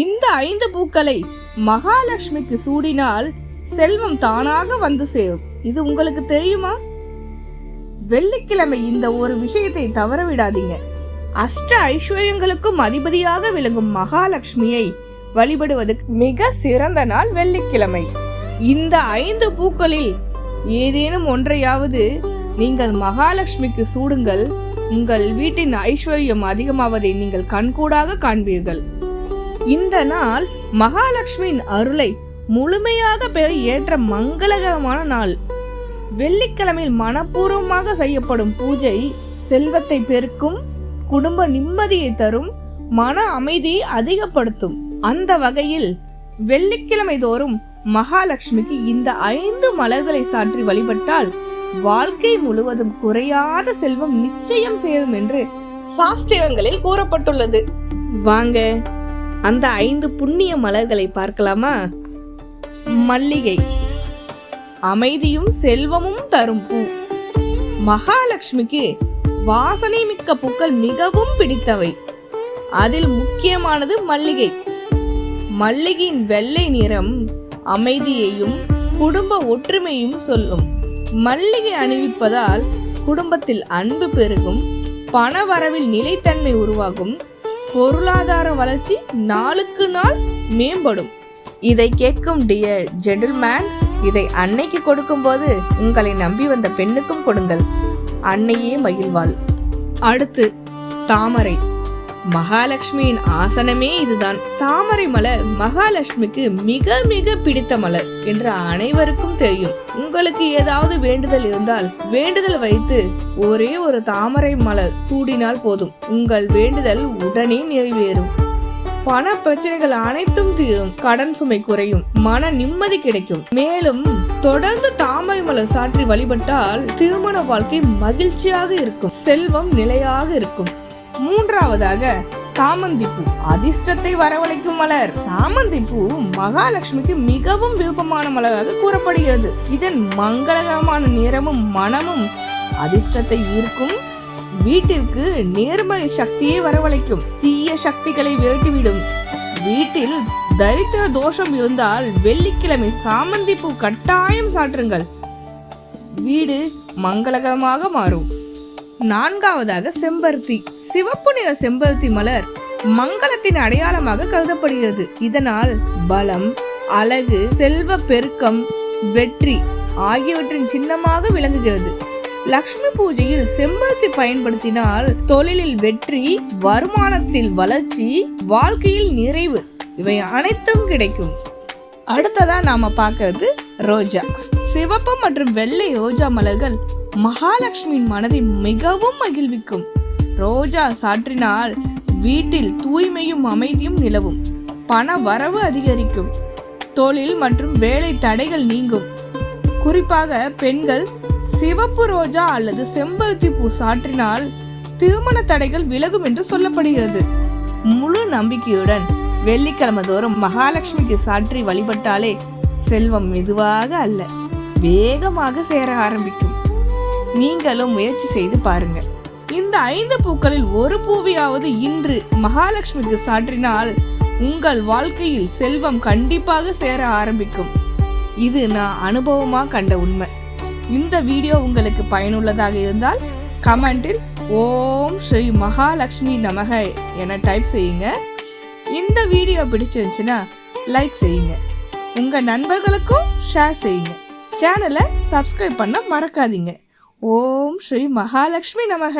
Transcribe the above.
இந்த ஐந்து பூக்களை மகாலட்சுமிக்கு சூடினால் செல்வம் தானாக வந்து சேரும். இது உங்களுக்கு தெரியுமா? வெள்ளிக்கிழமை இந்த ஒரு விஷயத்தை தவற விடாதீங்க அஷ்ட ஐஸ்வர்யங்களுக்கும் அதிபதியாக விளங்கும் மகாலட்சுமியை வழிபடுவதற்கு மிக சிறந்த நாள் வெள்ளிக்கிழமை. இந்த ஐந்து பூக்களில் ஏதேனும் ஒன்றையாவது நீங்கள் மகாலட்சுமிக்கு சூடுங்கள். உங்கள் வீட்டின் ஐஸ்வர்யம் அதிகமாவதை நீங்கள் கண்கூடாக காண்பீர்கள். இந்த நாள் மகாலட்சுமியின் அருளை முழுமையாக பெற ஏற்ற மங்களகரமான நாள். வெள்ளிக்கிழமையில் மனப்பூர்வமாக செய்யப்படும் பூஜை செல்வத்தை பெருக்கும் குடும்ப நிம்மதியை தரும் மன அமைதியை அதிகப்படுத்தும். அந்த வகையில் வெள்ளிக்கிழமை தோறும் மகாலட்சுமிக்கு இந்த ஐந்து மலர்களை சாற்றி வழிபட்டால் வாழ்க்கை முழுவதும் குறையாத செல்வம் நிச்சயம் சேரும் என்று சாஸ்திரங்களில் கூறப்பட்டுள்ளது. வாங்க அந்த ஐந்து புண்ணிய மலர்களை பார்க்கலாமா? மல்லிகை அமைதியும் செல்வமும் தரும் பூ. மகாலட்சுமிக்கு வாசனை மிக்க பூக்கள் மிகவும் பிடித்தவை. அதில் முக்கியமானது மல்லிகை. மல்லிகையின் வெள்ளை நிறம் அமைதியையும் குடும்ப ஒற்றுமையும் சொல்லும். மல்லிகை அணிவிப்பதால் குடும்பத்தில் அன்பு பெருகும் பண வரவில் நிலைத்தன்மை உருவாகும் பொருளாதார வளர்ச்சி நாளுக்கு நாள் மேம்படும். இதை கேட்கும் டியர் ஜென்டில்மேன் இதை அன்னைக்கு கொடுக்கும்போது உங்களை நம்பி வந்த பெண்ணுக்கும் கொடுங்கள். அன்னையே மகிழ்வாள். அடுத்து தாமரை. மகாலட்சுமியின் ஆசனமே இதுதான். தாமரை மலர் மகாலட்சுமிக்கு மிக மிக பிடித்த மலர் என்று அனைவருக்கும் தெரியும். உங்களுக்கு ஏதாவது வேண்டுதல் இருந்தால் வேண்டுதல் வைத்து ஒரே ஒரு தாமரை மலர் சூடினால் போதும். உங்கள் வேண்டுதல் உடனே நிறைவேறும். பண பிரச்சனைகள் அனைத்தும் தீரும். கடன் சுமை குறையும். மன நிம்மதி கிடைக்கும். மேலும் தொடர்ந்து தாமரை மலர் சாற்றி வழிபட்டால் திருமண வாழ்க்கை மகிழ்ச்சியாக இருக்கும். செல்வம் நிலையாக இருக்கும். மூன்றாவதாக சாமந்தி பூ. அதிர்ஷ்டத்தை வரவழைக்கும் மலர். சாமந்தி பூ மகாலட்சுமிக்கு மிகவும் விருப்பமான மலராக கூறப்படுகிறது. இதன் மங்களகரமான நிறமும் மனமும் அதிர்ஷ்டத்தை ஈர்க்கும். வீட்டிற்கு நேர்மறை சக்தியை வரவழைக்கும். தீய சக்திகளை விரட்டிவிடும் வீட்டில் தரித்திர தோஷம் இருந்தால் வெள்ளிக்கிழமை சாமந்தி பூ கட்டாயம் சாற்றுங்கள். வீடு மங்களகரமாக மாறும். நான்காவதாக செம்பருத்தி. சிவப்பு நிற செம்பருத்தி மலர் மங்களத்தின் அடையாளமாக கருதப்படுகிறது. இதனால் பலம் அழகு செல்வ பெருக்கம் வெற்றி ஆகியவற்றின் சின்னமாக விளங்குகிறது. லக்ஷ்மி பூஜையில் செம்பருத்தி பயன்படுத்தினால் தொழிலில் வெற்றி வருமானத்தில் வளர்ச்சி வாழ்க்கையில் நிறைவு இவை அனைத்தும் கிடைக்கும். அடுத்ததா நாம பார்க்கறது ரோஜா. சிவப்பு மற்றும் வெள்ளை ரோஜா மலர்கள் மகாலட்சுமியின் மனதை மிகவும் மகிழ்விக்கும். ரோஜா சாற்றினால் வீட்டில் தூய்மையும் அமைதியும் நிலவும். பண வரவு அதிகரிக்கும். தொழில் மற்றும் வேலை தடைகள் நீங்கும். குறிப்பாக பெண்கள் சிவப்பு ரோஜா அல்லது செம்பருத்தி பூ சாற்றினால் திருமண தடைகள் விலகும் என்று சொல்லப்படுகிறது. முழு நம்பிக்கையுடன் வெள்ளிக்கிழமை தோறும் மகாலட்சுமிக்கு சாற்றி வழிபட்டாலே செல்வம் மெதுவாக அல்ல வேகமாக சேர ஆரம்பிக்கும். நீங்களும் முயற்சி செய்து பாருங்கள். இந்த ஐந்து பூக்களில் ஒரு பூவியாவது இன்று மகாலட்சுமிக்கு சாற்றினால் உங்கள் வாழ்க்கையில் செல்வம் கண்டிப்பாக சேர ஆரம்பிக்கும். இது நான் அனுபவமாக கண்ட உண்மை. இந்த வீடியோ உங்களுக்கு பயனுள்ளதாக இருந்தால் கமெண்டில் ஓம் ஸ்ரீ மகாலட்சுமி நமக என டைப் செய்யுங்க. இந்த வீடியோ பிடிச்சிருந்துச்சுன்னா லைக் செய்யுங்க. உங்கள் நண்பர்களுக்கும் ஷேர் செய்யுங்க. சேனலை சப்ஸ்கிரைப் பண்ண மறக்காதீங்க. ஓம் ஸ்ரீ மகாலட்சுமி நமக.